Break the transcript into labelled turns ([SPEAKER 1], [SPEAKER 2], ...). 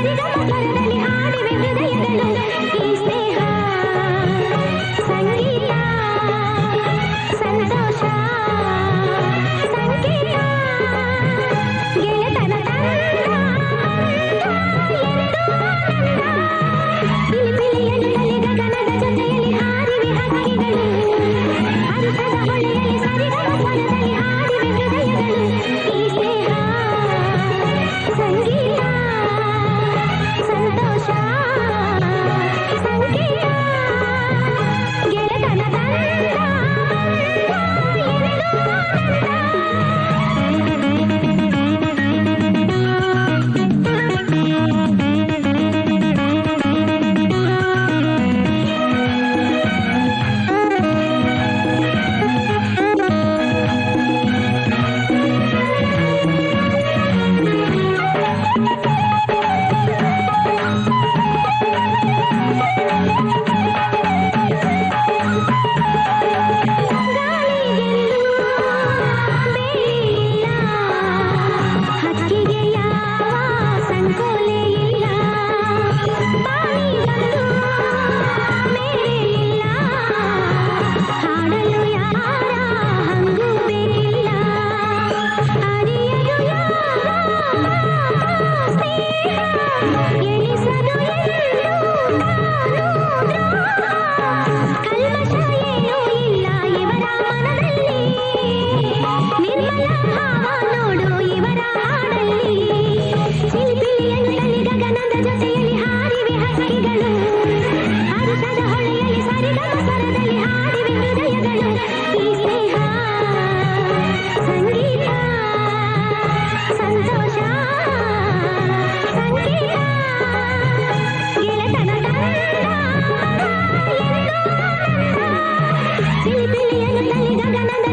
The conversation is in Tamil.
[SPEAKER 1] சிகம கருணி ஆடி తల్లి గగనద